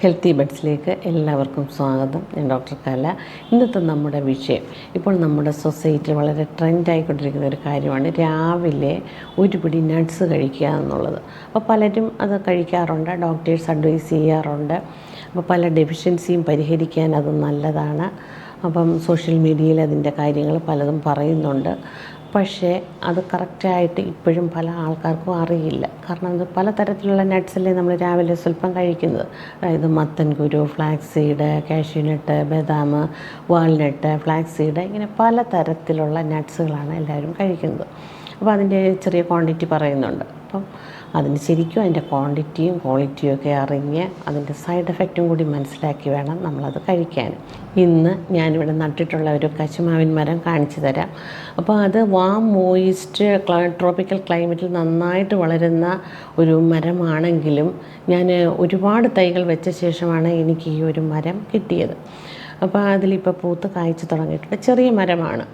Healthy ബഡ്സിലേക്ക് എല്ലാവർക്കും സ്വാഗതം. ഞാൻ ഡോക്ടർ കല. ഇന്നത്തെ നമ്മുടെ വിഷയം. ഇപ്പോൾ നമ്മുടെ സൊസൈറ്റി വളരെ ട്രെൻഡായിക്കൊണ്ടിരിക്കുന്ന ഒരു കാര്യമാണ് രാവിലെ ഒരു പിടി നട്ട്സ് കഴിക്കുക എന്നുള്ളത്. അപ്പോൾ പലരും അത് കഴിക്കാറുണ്ട് ഡോക്ടേഴ്സ് അഡ്വൈസ് ചെയ്യാറുണ്ട്. അപ്പോൾ പല ഡെഫിഷ്യൻസിയും പരിഹരിക്കാൻ അത് നല്ലതാണ്. അപ്പം സോഷ്യൽ മീഡിയയിൽ അതിന്റെ കാര്യങ്ങൾ പലതും പറയുന്നുണ്ട്. പക്ഷേ അത് കറക്റ്റായിട്ട് ഇപ്പോഴും പല ആൾക്കാർക്കും അറിയില്ല. കാരണം അത് പലതരത്തിലുള്ള നട്ട്സല്ലേ നമ്മൾ രാവിലെ സ്വല്പം കഴിക്കുന്നത്. അതായത് മത്തൻ കുരു ഫ്ലാക്സ് സീഡ് കാഷ്യൂനട്ട് ബദാം വാൾനട്ട് ഫ്ലാക്സ് സീഡ് ഇങ്ങനെ പലതരത്തിലുള്ള നട്ട്സുകളാണ് എല്ലാവരും കഴിക്കുന്നത്. അപ്പോൾ അതിന്റെ ചെറിയ ക്വാണ്ടിറ്റി പറയുന്നുണ്ട്. അപ്പം അതിന് ശരിക്കും അതിന്റെ ക്വാണ്ടിറ്റിയും ക്വാളിറ്റിയും ഒക്കെ അറിഞ്ഞ് അതിന്റെ സൈഡ് എഫക്റ്റും കൂടി മനസ്സിലാക്കി വേണം നമ്മളത് കഴിക്കാൻ. ഇന്ന് ഞാനിവിടെ നട്ടിട്ടുള്ള ഒരു കശുമാവിൻ മരം കാണിച്ചു തരാം. അപ്പോൾ അത് വാം മോയിസ്റ്റ് ട്രോപ്പിക്കൽ ക്ലൈമറ്റിൽ നന്നായിട്ട് വളരുന്ന ഒരു മരമാണെങ്കിലും ഞാൻ ഒരുപാട് തൈകൾ വെച്ച ശേഷമാണ് എനിക്ക് ഈ ഒരു മരം കിട്ടിയത്. അപ്പോൾ അതിലിപ്പോൾ പൂത്ത് കായ്ച്ചു തുടങ്ങിയിട്ടുണ്ട്. ചെറിയ മരമാണ്.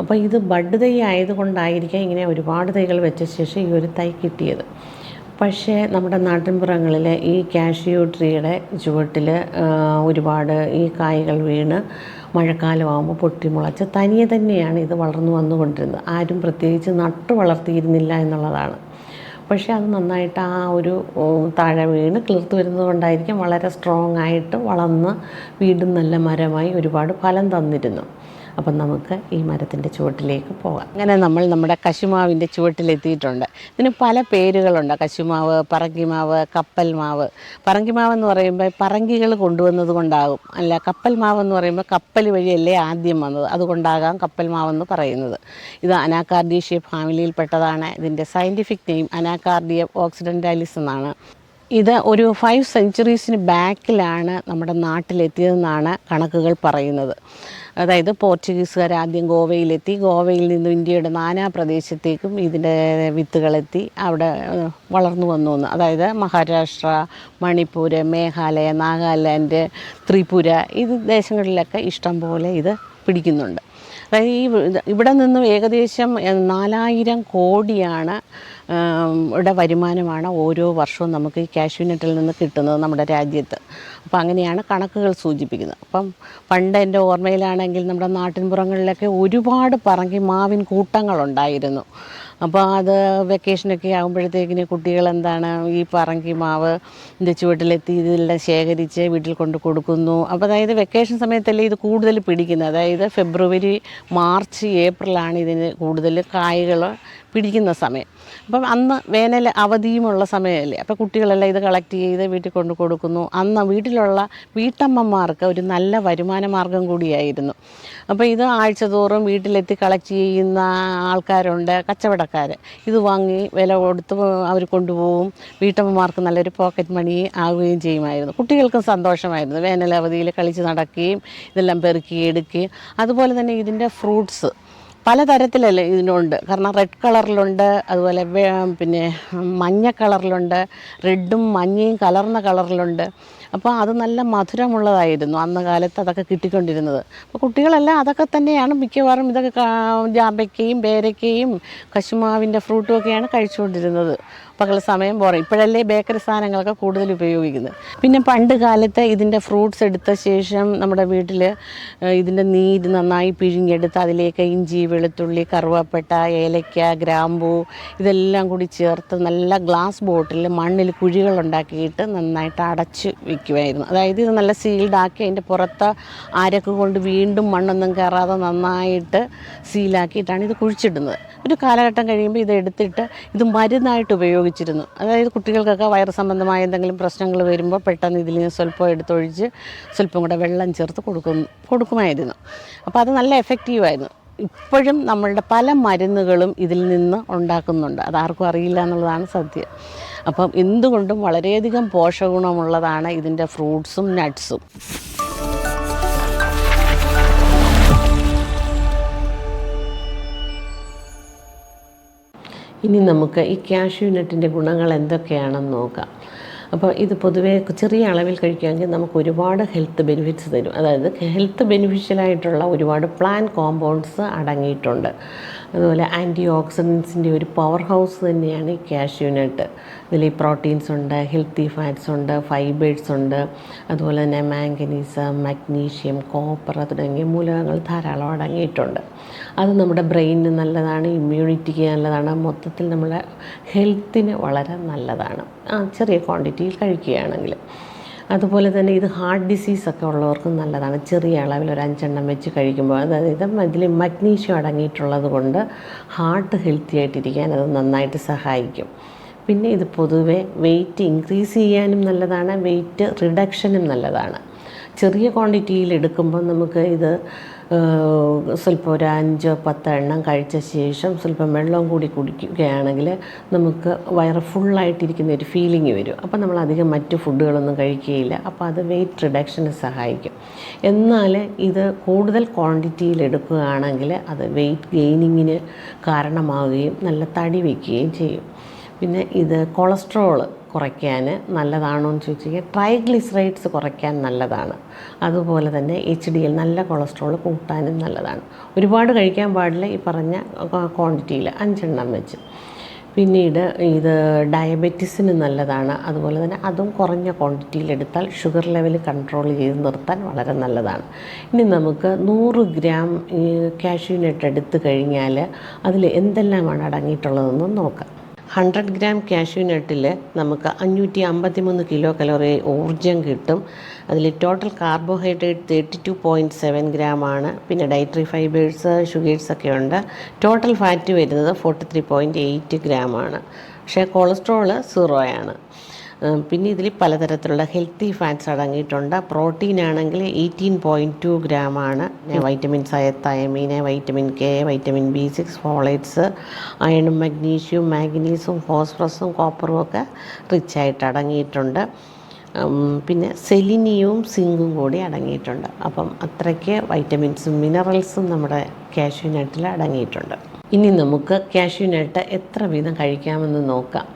അപ്പോൾ ഇത് ബഡ് തൈ ആയതുകൊണ്ടായിരിക്കാം ഇങ്ങനെ ഒരുപാട് തൈകൾ വെച്ച ശേഷം ഈ ഒരു തൈ കിട്ടിയത്. പക്ഷേ നമ്മുടെ നാട്ടിൻപുറങ്ങളിൽ ഈ കാഷ്യൂ ട്രീയുടെ ചുവട്ടിൽ ഒരുപാട് ഈ കായ്കൾ വീണ് മഴക്കാലമാകുമ്പോൾ പൊട്ടിമുളച്ച് തനിയെ തന്നെയാണ് ഇത് വളർന്നു വന്നുകൊണ്ടിരുന്നത്. ആരും പ്രത്യേകിച്ച് നട്ട് വളർത്തിയിരുന്നില്ല എന്നുള്ളതാണ്. പക്ഷേ അത് നന്നായിട്ട് ആ ഒരു താഴെ വീണ് കിളിർത്ത് വരുന്നത് കൊണ്ടായിരിക്കും വളരെ സ്ട്രോങ് ആയിട്ട് വളർന്ന് വീണ്ടും നല്ല മരമായി ഒരുപാട് ഫലം തന്നിരുന്നു. അപ്പം നമുക്ക് ഈ മരത്തിന്റെ ചുവട്ടിലേക്ക് പോകാം. അങ്ങനെ നമ്മൾ നമ്മുടെ കശുമാവിന്റെ ചുവട്ടിലെത്തിയിട്ടുണ്ട്. ഇതിന് പല പേരുകളുണ്ട്. കശുമാവ് പറങ്കിമാവ് കപ്പൽ മാവ് പറങ്കിമാവ് എന്ന് പറയുമ്പോൾ പറങ്കികൾ കൊണ്ടുവന്നത് കൊണ്ടാകും. അല്ല കപ്പൽ മാവ് എന്ന് പറയുമ്പോൾ കപ്പൽ വഴിയല്ലേ ആദ്യം വന്നത്. അതുകൊണ്ടാകാം കപ്പൽ മാവെന്ന് പറയുന്നത്. ഇത് അനാകാർഡീഷ്യ ഫാമിലിയിൽപ്പെട്ടതാണ്. ഇതിന്റെ സയന്റിഫിക് നെയിം അനാകാർഡിയ ഓക്സിഡന്റാലിസ് എന്നാണ്. ഇത് ഒരു ഫൈവ് സെഞ്ചുറീസിന് ബാക്കിലാണ് നമ്മുടെ നാട്ടിലെത്തിയതെന്നാണ് കണക്കുകൾ പറയുന്നത്. അതായത് പോർച്ചുഗീസുകാർ ആദ്യം ഗോവയിലെത്തി. ഗോവയിൽ നിന്നും ഇന്ത്യയുടെ നാനാ പ്രദേശത്തേക്കും ഇതിന്റെ വിത്തുകളെത്തി. അവിടെ വളർന്നു വന്നു എന്ന്. അതായത് മഹാരാഷ്ട്ര മണിപ്പൂർ മേഘാലയ നാഗാലാൻഡ് ത്രിപുര ഇത് ദേശങ്ങളിലൊക്കെ ഇഷ്ടംപോലെ ഇത് പിടിക്കുന്നുണ്ട്. അതായത് ഈ ഇവിടെ നിന്നും ഏകദേശം നാലായിരം കോടിയാണ് ഇവിടെ വരുമാനമാണ് ഓരോ വർഷവും നമുക്ക് ഈ കാഷ്യൂനട്ടിൽ നിന്ന് കിട്ടുന്നത് നമ്മുടെ രാജ്യത്ത്. അപ്പോൾ അങ്ങനെയാണ് കണക്കുകൾ സൂചിപ്പിക്കുന്നത്. അപ്പം പണ്ട് എന്റെ ഓർമ്മയിലാണെങ്കിൽ നമ്മുടെ നാട്ടിൻപുറങ്ങളിലൊക്കെ ഒരുപാട് പറങ്കി മാവിൻ കൂട്ടങ്ങളുണ്ടായിരുന്നു. അപ്പോൾ അത് വെക്കേഷനൊക്കെ ആകുമ്പോഴത്തേക്കിന് കുട്ടികൾ എന്താണ് ഈ പറങ്കി മാവ് ഇതിന്റെ ചുവട്ടിലെത്തി ഇതെല്ലാം ശേഖരിച്ച് വീട്ടിൽ കൊണ്ട് കൊടുക്കുന്നു. അപ്പോൾ അതായത് വെക്കേഷൻ സമയത്തല്ലേ ഇത് കൂടുതൽ പിടിക്കുന്നത്. അതായത് ഫെബ്രുവരി മാർച്ച് ഏപ്രിലാണ് ഇതിന് കൂടുതൽ കായ്കൾ പിടിക്കുന്ന സമയം. അപ്പം അന്ന് വേനൽ അവധിയുമുള്ള സമയമല്ലേ. അപ്പോൾ കുട്ടികളെല്ലാം ഇത് കളക്ട് ചെയ്ത് വീട്ടിൽ കൊണ്ട് കൊടുക്കുന്നു. അന്ന് വീട്ടിലുള്ള വീട്ടമ്മമാർക്ക് ഒരു നല്ല വരുമാന മാർഗം കൂടിയായിരുന്നു. അപ്പോൾ ഇത് ആഴ്ചതോറും വീട്ടിലെത്തി കളക്ട് ചെയ്യുന്ന ആൾക്കാരുണ്ട്. കച്ചവടക്കാർ ഇത് വാങ്ങി വില കൊടുത്ത് അവർ കൊണ്ടുപോകും. വീട്ടമ്മമാർക്ക് നല്ലൊരു പോക്കറ്റ് മണി ആവുകയും ചെയ്യുമായിരുന്നു. കുട്ടികൾക്കും സന്തോഷമായിരുന്നു. വേനൽ അവധിയിൽ കളിച്ച് നടക്കുകയും ഇതെല്ലാം പെറുക്കി എടുക്കുകയും. അതുപോലെ തന്നെ ഇതിന്റെ ഫ്രൂട്ട്സ് പലതരത്തിലല്ലേ ഇതിനുണ്ട്. കാരണം റെഡ് കളറിലുണ്ട് അതുപോലെ പിന്നെ മഞ്ഞ കളറിലുണ്ട് റെഡും മഞ്ഞയും കലർന്ന കളറിലുണ്ട് അപ്പോൾ അത് നല്ല മധുരമുള്ളതായിരുന്നു അന്ന കാലത്ത് അതൊക്കെ കിട്ടിക്കൊണ്ടിരുന്നത്. അപ്പോൾ കുട്ടികളെല്ലാം അതൊക്കെ തന്നെയാണ് മിക്കവാറും ഇതൊക്കെ ജാമ്പയ്ക്കയും പേരയ്ക്കയും കശുമാവിന്റെ ഫ്രൂട്ടും ഒക്കെയാണ് കഴിച്ചുകൊണ്ടിരുന്നത്. പകൽ സമയം പോറ. ഇപ്പോഴല്ലേ ബേക്കറി സാധനങ്ങളൊക്കെ കൂടുതൽ ഉപയോഗിക്കുന്നത്. പിന്നെ പണ്ട് കാലത്ത് ഇതിന്റെ ഫ്രൂട്ട്സ് എടുത്ത ശേഷം നമ്മുടെ വീട്ടിൽ ഇതിന്റെ നീര് നന്നായി പിഴിഞ്ഞെടുത്ത് അതിലേക്ക് ഇഞ്ചി വെളുത്തുള്ളി കറുവപ്പെട്ട ഏലയ്ക്ക ഗ്രാമ്പൂ ഇതെല്ലാം കൂടി ചേർത്ത് നല്ല ഗ്ലാസ് ബോട്ടിൽ മണ്ണിൽ കുഴികളുണ്ടാക്കിയിട്ട് നന്നായിട്ട് അടച്ച് വയ്ക്കുമായിരുന്നു അതായത് ഇത് നല്ല സീൽഡ് ആക്കി അതിന്റെ പുറത്ത് അരക്ക് കൊണ്ട് വീണ്ടും മണ്ണൊന്നും കയറാതെ നന്നായിട്ട് സീലാക്കിയിട്ടാണ് ഇത് കുഴിച്ചിടുന്നത്. ഒരു കാലഘട്ടം കഴിയുമ്പോൾ ഇത് എടുത്തിട്ട് ഇത് മരുന്നായിട്ട് ഉപയോഗിച്ചിരുന്നു. അതായത് കുട്ടികൾക്കൊക്കെ വയറ് സംബന്ധമായ എന്തെങ്കിലും പ്രശ്നങ്ങൾ വരുമ്പോൾ പെട്ടെന്ന് ഇതിൽ നിന്ന് സ്വല്പം എടുത്തൊഴിച്ച് സ്വല്പം കൂടെ വെള്ളം ചേർത്ത് കൊടുക്കും കൊടുക്കുമായിരുന്നു. അപ്പോൾ അത് നല്ല എഫക്റ്റീവായിരുന്നു ഇപ്പോഴും നമ്മളുടെ പല മരുന്നുകളും ഇതിൽ നിന്ന് ഉണ്ടാക്കുന്നുണ്ട്. അതാർക്കും അറിയില്ല എന്നുള്ളതാണ് സത്യം. അപ്പം എന്തുകൊണ്ടും വളരെയധികം പോഷകഗുണമുള്ളതാണ് ഇതിന്റെ ഫ്രൂട്ട്സും നട്ട്സും ഇനി നമുക്ക് ഈ കാഷ്യൂ നട്ടിന്റെ ഗുണങ്ങൾ എന്തൊക്കെയാണെന്ന് നോക്കാം. അപ്പോൾ ഇത് പൊതുവേ ചെറിയ അളവിൽ കഴിക്കുകയാണെങ്കിൽ നമുക്ക് ഒരുപാട് ഹെൽത്ത് ബെനിഫിറ്റ്സ് തരും. അതായത് ഹെൽത്ത് ബെനിഫിഷ്യലായിട്ടുള്ള ഒരുപാട് പ്ലാൻ കോമ്പൗണ്ട്സ് അടങ്ങിയിട്ടുണ്ട്. അതുപോലെ ആന്റി ഓക്സിഡൻസിന്റെ ഒരു പവർ ഹൗസ് തന്നെയാണ് ഈ കാഷ്യൂ നട്ട് ഇതിൽ പ്രോട്ടീൻസ് ഉണ്ട് ഹെൽത്തി ഫാറ്റ്സ് ഉണ്ട് ഫൈബേഴ്സ് ഉണ്ട്. അതുപോലെ തന്നെ മാംഗനീസ് മഗ്നീഷ്യം കോപ്പർ തുടങ്ങിയ മൂലകങ്ങൾ ധാരാളം അടങ്ങിയിട്ടുണ്ട്. അത് നമ്മുടെ ബ്രെയിനിന് നല്ലതാണ് ഇമ്മ്യൂണിറ്റിക്ക് നല്ലതാണ് മൊത്തത്തിൽ നമ്മുടെ ഹെൽത്തിന് വളരെ നല്ലതാണ്. ചെറിയ ക്വാണ്ടിറ്റിയിൽ കഴിക്കുകയാണെങ്കിൽ. അതുപോലെ തന്നെ ഇത് ഹാർട്ട് ഡിസീസ് ഒക്കെ ഉള്ളവർക്കും നല്ലതാണ്. ചെറിയ അളവിൽ ഒരു അഞ്ചെണ്ണം വെച്ച് കഴിക്കുമ്പോൾ. അതായത് ഇതിൽ മഗ്നീഷ്യം അടങ്ങിയിട്ടുള്ളത് കൊണ്ട് ഹാർട്ട് ഹെൽത്തി ആയിട്ടിരിക്കാൻ അത് നന്നായിട്ട് സഹായിക്കും. പിന്നെ ഇത് പൊതുവെ വെയിറ്റ് ഇൻക്രീസ് ചെയ്യാനും നല്ലതാണ്. വെയിറ്റ് റിഡക്ഷനും നല്ലതാണ്. ചെറിയ ക്വാണ്ടിറ്റിയിൽ എടുക്കുമ്പോൾ നമുക്ക് ഇത് സ്വല്പം ഒരു അഞ്ചോ പത്തോ എണ്ണം കഴിച്ച ശേഷം സ്വല്പം വെള്ളം കൂടി കുടിക്കുകയാണെങ്കിൽ നമുക്ക് വയറ് ഫുള്ളായിട്ടിരിക്കുന്ന ഒരു ഫീലിംഗ് വരും. അപ്പോൾ നമ്മൾ അധികം മറ്റ് ഫുഡുകളൊന്നും കഴിക്കുകയില്ല. അപ്പോൾ അത് വെയിറ്റ് റിഡക്ഷന് സഹായിക്കും. എന്നാൽ ഇത് കൂടുതൽ ക്വാണ്ടിറ്റിയിൽ എടുക്കുകയാണെങ്കിൽ അത് വെയിറ്റ് ഗെയിനിങ്ങിന് കാരണമാവുകയും നല്ല തടി വയ്ക്കുകയും ചെയ്യും. പിന്നെ ഇത് കൊളസ്ട്രോൾ കുറയ്ക്കാൻ നല്ലതാണോ എന്ന് ചോദിച്ചു കഴിഞ്ഞാൽ ട്രൈഗ്ലിസറൈഡ്സ് കുറയ്ക്കാൻ നല്ലതാണ്. അതുപോലെ തന്നെ എച്ച് ഡി എൽ നല്ല കൊളസ്ട്രോൾ കൂട്ടാനും നല്ലതാണ്. ഒരുപാട് കഴിക്കാൻ പാടില്ല ഈ പറഞ്ഞ ക്വാണ്ടിറ്റിയിൽ അഞ്ചെണ്ണം വെച്ച്. പിന്നീട് ഇത് ഡയബറ്റീസിന് നല്ലതാണ്. അതുപോലെ തന്നെ അതും കുറഞ്ഞ ക്വാണ്ടിറ്റിയിൽ എടുത്താൽ ഷുഗർ ലെവൽ കൺട്രോൾ ചെയ്ത് നിർത്താൻ വളരെ നല്ലതാണ്. ഇനി നമുക്ക് നൂറ് ഗ്രാം ഈ കാഷ്യൂ നട്ട് എടുത്തു കഴിഞ്ഞാൽ അതിൽ എന്തെല്ലാമാണ് അടങ്ങിയിട്ടുള്ളതെന്ന് നോക്കാം. ഹൺഡ്രഡ് ഗ്രാം കാഷ്യൂ നട്ടിൽ നമുക്ക് അഞ്ഞൂറ്റി അമ്പത്തി മൂന്ന് കിലോ കലോറി ഊർജം കിട്ടും. അതിൽ total carbohydrate thirty two point seven ഗ്രാമാണ് പിന്നെ ഡയറ്ററി ഫൈബേഴ്സ് ഷുഗേഴ്സ് ഒക്കെ ഉണ്ട്. ടോട്ടൽ ഫാറ്റ് വരുന്നത് ഫോർട്ടി ത്രീ പോയിന്റ് എയ്റ്റ് ഗ്രാമാണ് പക്ഷേ കൊളസ്ട്രോൾ സീറോയാണ് ഉം, പിന്നെ ഇതിൽ പലതരത്തിലുള്ള ഹെൽത്തി ഫാറ്റ്സ് അടങ്ങിയിട്ടുണ്ട്. പ്രോട്ടീൻ ആണെങ്കിൽ എയ്റ്റീൻ പോയിന്റ് ടു ഗ്രാമാണ് വൈറ്റമിൻസ് ആയ തയമീന് vitamin K vitamin B six folates അയണും മഗ്നീഷ്യവും മാഗ്നീസും ഫോസ്ഫറസും കോപ്പറും ഒക്കെ റിച്ച് ആയിട്ട് അടങ്ങിയിട്ടുണ്ട്. പിന്നെ സെലിനിയവും സിങ്കും കൂടി അടങ്ങിയിട്ടുണ്ട്. അപ്പം അത്രയ്ക്ക് വൈറ്റമിൻസും മിനറൽസും നമ്മുടെ കാഷ്യൂ നട്ടിൽ അടങ്ങിയിട്ടുണ്ട്. ഇനി നമുക്ക് കാഷ്യൂ നട്ട് എത്ര വീതം കഴിക്കാമെന്ന് നോക്കാം.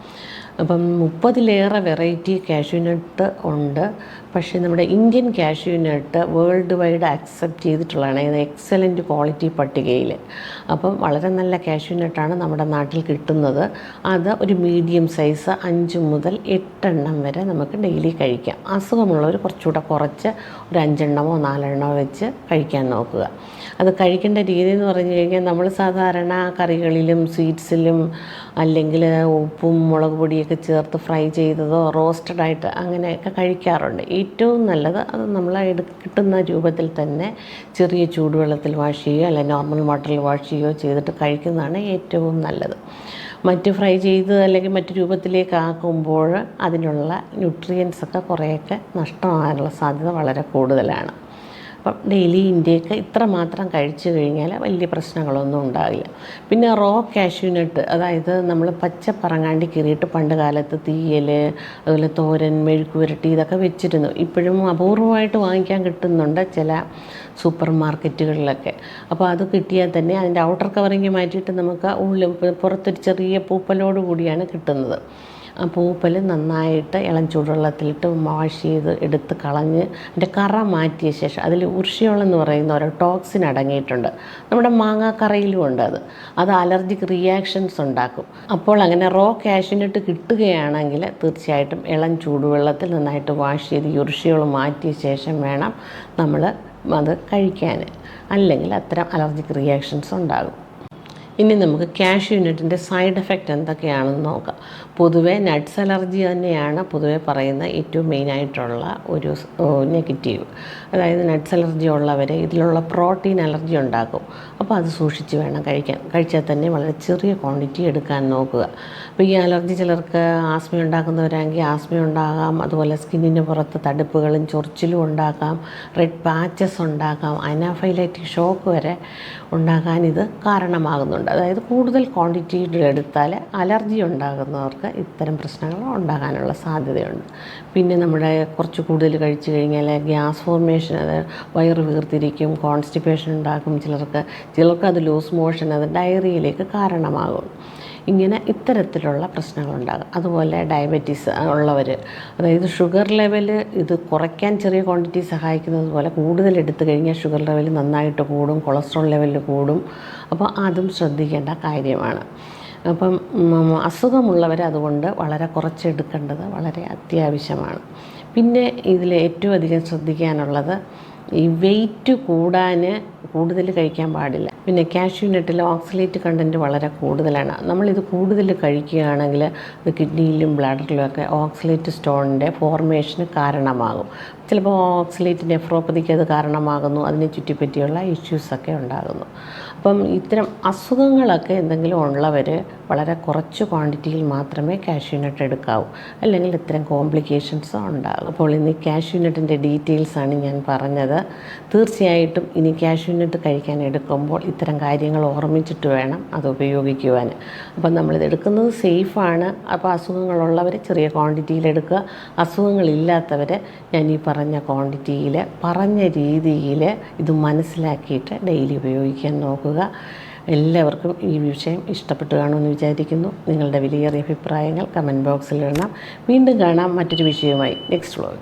അപ്പം മുപ്പതിലേറെ വെറൈറ്റി കാഷ്യൂനട്ട് ഉണ്ട്. പക്ഷേ നമ്മുടെ Indian cashew nut worldwide accept ചെയ്തിട്ടുള്ളതാണ്. ഇത് എക്സലന്റ് ക്വാളിറ്റി പട്ടികയിൽ. അപ്പം വളരെ നല്ല കാഷ്യൂനട്ടാണ് നമ്മുടെ നാട്ടിൽ കിട്ടുന്നത്. അത് ഒരു മീഡിയം സൈസ് അഞ്ച് മുതൽ എട്ടെണ്ണം വരെ നമുക്ക് ഡെയിലി കഴിക്കാം. അസുഖമുള്ളവർ കുറച്ചുകൂടെ കുറച്ച് ഒരു അഞ്ചെണ്ണമോ നാലെണ്ണമോ വെച്ച് കഴിക്കാൻ നോക്കുക. അത് കഴിക്കേണ്ട രീതി എന്ന് പറഞ്ഞു കഴിഞ്ഞാൽ നമ്മൾ സാധാരണ കറികളിലും സ്വീറ്റ്സിലും അല്ലെങ്കിൽ ഉപ്പും മുളക് പൊടിയൊക്കെ ചേർത്ത് ഫ്രൈ ചെയ്തതോ റോസ്റ്റഡ് ആയിട്ട് അങ്ങനെയൊക്കെ കഴിക്കാറുണ്ട്. ഏറ്റവും നല്ലത് അത് നമ്മൾ കിട്ടുന്ന രൂപത്തിൽ തന്നെ ചെറിയ ചൂടുവെള്ളത്തിൽ വാഷ് ചെയ്യുകയോ അല്ലെങ്കിൽ നോർമൽ വാട്ടറിൽ വാഷ് ചെയ്യുകയോ ചെയ്തിട്ട് കഴിക്കുന്നതാണ് ഏറ്റവും നല്ലത്. മറ്റ് ഫ്രൈ ചെയ്ത് അല്ലെങ്കിൽ മറ്റു രൂപത്തിലേക്ക് ആക്കുമ്പോൾ അതിനുള്ള ന്യൂട്രിയൻസ് ഒക്കെ കുറേയൊക്കെ നഷ്ടമാകാനുള്ള സാധ്യത വളരെ കൂടുതലാണ്. അപ്പം ഡെയിലി ഇന്ത്യയ്ക്ക് ഇത്ര മാത്രം കഴിച്ചു കഴിഞ്ഞാൽ വലിയ പ്രശ്നങ്ങളൊന്നും ഉണ്ടാവില്ല. പിന്നെ റോ കാഷ്യൂനട്ട് അതായത് നമ്മൾ പച്ച പറങ്ങാണ്ടി കീറിയിട്ട് പണ്ട് കാലത്ത് തീയൽ അതുപോലെ തോരൻ മെഴുക്ക് പുരട്ടി ഇതൊക്കെ വെച്ചിരുന്നു. ഇപ്പോഴും അപൂർവമായിട്ട് വാങ്ങിക്കാൻ കിട്ടുന്നുണ്ട് ചില സൂപ്പർ മാർക്കറ്റുകളിലൊക്കെ അപ്പോൾ അത് കിട്ടിയാൽ തന്നെ അതിന്റെ ഔട്ടർ കവറിങ് മാറ്റിയിട്ട് നമുക്ക് ഉള്ളിൽ പുറത്തൊരു ചെറിയ പൂപ്പലോട് കൂടിയാണ് കിട്ടുന്നത്. പൂപ്പൽ നന്നായിട്ട് ഇളം ചൂടുവെള്ളത്തിലിട്ട് വാഷ് ചെയ്ത് എടുത്ത് കളഞ്ഞ് അതിന്റെ കറ മാറ്റിയ ശേഷം അതിൽ ഉർഷിയോളം എന്ന് പറയുന്ന ഓരോ ടോക്സിൻ അടങ്ങിയിട്ടുണ്ട്. നമ്മുടെ മാങ്ങാക്കറയിലും ഉണ്ട് അത്. അത് അലർജിക് റിയാക്ഷൻസ് ഉണ്ടാക്കും. അപ്പോൾ അങ്ങനെ റോ ക്യാഷിനിട്ട് കിട്ടുകയാണെങ്കിൽ തീർച്ചയായിട്ടും ഇളം ചൂടുവെള്ളത്തിൽ നന്നായിട്ട് വാഷ് ചെയ്ത് ഉർഷിയോളം മാറ്റിയ ശേഷം വേണം നമ്മൾ അത് കഴിക്കാൻ. അല്ലെങ്കിൽ അത്തരം അലർജിക് റിയാക്ഷൻസ് ഉണ്ടാകും. ഇനി നമുക്ക് ക്യാഷ് യൂണിറ്റിന്റെ സൈഡ് എഫക്റ്റ് എന്തൊക്കെയാണെന്ന് നോക്കാം. പൊതുവെ നട്ട്സ് അലർജി തന്നെയാണ് പൊതുവെ പറയുന്ന ഏറ്റവും മെയിനായിട്ടുള്ള ഒരു നെഗറ്റീവ്. അതായത് നട്ട്സ് അലർജി ഉള്ളവർ ഇതിലുള്ള പ്രോട്ടീൻ അലർജി ഉണ്ടാക്കും. അപ്പോൾ അത് സൂക്ഷിച്ച് വേണം കഴിക്കാൻ. കഴിച്ചാൽ തന്നെ വളരെ ചെറിയ ക്വാണ്ടിറ്റി എടുക്കാൻ നോക്കുക. അപ്പോൾ ഈ അലർജി ചിലർക്ക് ആസ്മ ഉണ്ടാക്കുന്നവരാണെങ്കിൽ ആസ്മ ഉണ്ടാകാം. അതുപോലെ സ്കിന്നിന് പുറത്ത് തടുപ്പുകളും ചൊറിച്ചിലും ഉണ്ടാക്കാം റെഡ് പാച്ചസ് ഉണ്ടാക്കാം അനാഫൈലൈറ്റിക് ഷോക്ക് വരെ ഉണ്ടാകാൻ ഇത് കാരണമാകുന്നുണ്ട്. അതായത് കൂടുതൽ ക്വാണ്ടിറ്റിയിൽ എടുത്താൽ അലർജി ഉണ്ടാകുന്നവർക്ക് ഇത്തരം പ്രശ്നങ്ങൾ ഉണ്ടാകാനുള്ള സാധ്യതയുണ്ട്. പിന്നെ നമ്മുടെ കുറച്ച് കൂടുതൽ കഴിച്ചു കഴിഞ്ഞാൽ ഗ്യാസ് ഫോർമേഷൻ അത് വയറ് വീർത്തിരിക്കും കോൺസ്റ്റിപ്പേഷൻ ഉണ്ടാക്കും ചിലർക്ക് ചിലർക്ക് അത് ലൂസ് മോഷൻ അത് ഡയറിയിലേക്ക് കാരണമാകും. ഇങ്ങനെ ഇത്തരത്തിലുള്ള പ്രശ്നങ്ങളുണ്ടാകും. അതുപോലെ ഡയബറ്റീസ് ഉള്ളവർ അതായത് ഷുഗർ ലെവൽ ഇത് കുറയ്ക്കാൻ ചെറിയ ക്വാണ്ടിറ്റി സഹായിക്കുന്നത് പോലെ കൂടുതൽ എടുത്തു കഴിഞ്ഞാൽ ഷുഗർ ലെവൽ നന്നായിട്ട് കൂടും കൊളസ്ട്രോൾ ലെവൽ കൂടും. അപ്പോൾ അതും ശ്രദ്ധിക്കേണ്ട കാര്യമാണ്. അപ്പം അസുഖമുള്ളവർ അതുകൊണ്ട് വളരെ കുറച്ചെടുക്കേണ്ടത് വളരെ അത്യാവശ്യമാണ്. പിന്നെ ഇതിൽ ഏറ്റവും അധികം ശ്രദ്ധിക്കാനുള്ളത് ഈ വെയിറ്റ് കൂടാൻ കൂടുതൽ കഴിക്കാൻ പാടില്ല. പിന്നെ കാഷ്യൂ നട്ടിൽ ഓക്സലേറ്റ് കണ്ടന്റ് വളരെ കൂടുതലാണ്. നമ്മളിത് കൂടുതൽ കഴിക്കുകയാണെങ്കിൽ കിഡ്നിയിലും ബ്ലാഡറിലും ഒക്കെ ഓക്സലേറ്റ് സ്റ്റോണിന്റെ ഫോർമേഷന് കാരണമാകും. ചിലപ്പോൾ ഓക്സലേറ്റ് നെഫ്രോപ്പതിക്ക് അത് കാരണമാകുന്നു. അതിനെ ചുറ്റിപ്പറ്റിയുള്ള ഇഷ്യൂസൊക്കെ ഉണ്ടാകുന്നു. അപ്പം ഇത്തരം അസുഖങ്ങളൊക്കെ എന്തെങ്കിലും ഉള്ളവർ വളരെ കുറച്ച് ക്വാണ്ടിറ്റിയിൽ മാത്രമേ കാഷ്യൂനട്ട് എടുക്കാവൂ. അല്ലെങ്കിൽ ഇത്തരം കോംപ്ലിക്കേഷൻസ് ഉണ്ടാകും. അപ്പോൾ ഇന്ന് കാഷ്യൂനട്ടിന്റെ ഡീറ്റെയിൽസാണ് ഞാൻ പറഞ്ഞത്. തീർച്ചയായിട്ടും ഇനി കാഷ്യൂനട്ട് കഴിക്കാൻ എടുക്കുമ്പോൾ ഇത്തരം കാര്യങ്ങൾ ഓർമ്മിച്ചിട്ട് വേണം അത് ഉപയോഗിക്കുവാൻ. അപ്പം നമ്മളിത് എടുക്കുന്നത് സേഫാണ് അപ്പോൾ അസുഖങ്ങളുള്ളവർ ചെറിയ ക്വാണ്ടിറ്റിയിൽ എടുക്കുക. അസുഖങ്ങളില്ലാത്തവർ ഞാൻ ഈ പറഞ്ഞ ക്വാണ്ടിറ്റിയിൽ പറഞ്ഞ രീതിയിൽ ഇത് മനസ്സിലാക്കിയിട്ട് ഡെയിലി ഉപയോഗിക്കാൻ നോക്കുക. എല്ലാവർക്കും ഈ വിഷയം ഇഷ്ടപ്പെട്ടു കാണുമെന്ന് വിചാരിക്കുന്നു. നിങ്ങളുടെ വിലയേറിയ അഭിപ്രായങ്ങൾ കമന്റ് ബോക്സിൽ ഇടണം. വീണ്ടും കാണാം മറ്റൊരു വിഷയവുമായി. Next vlog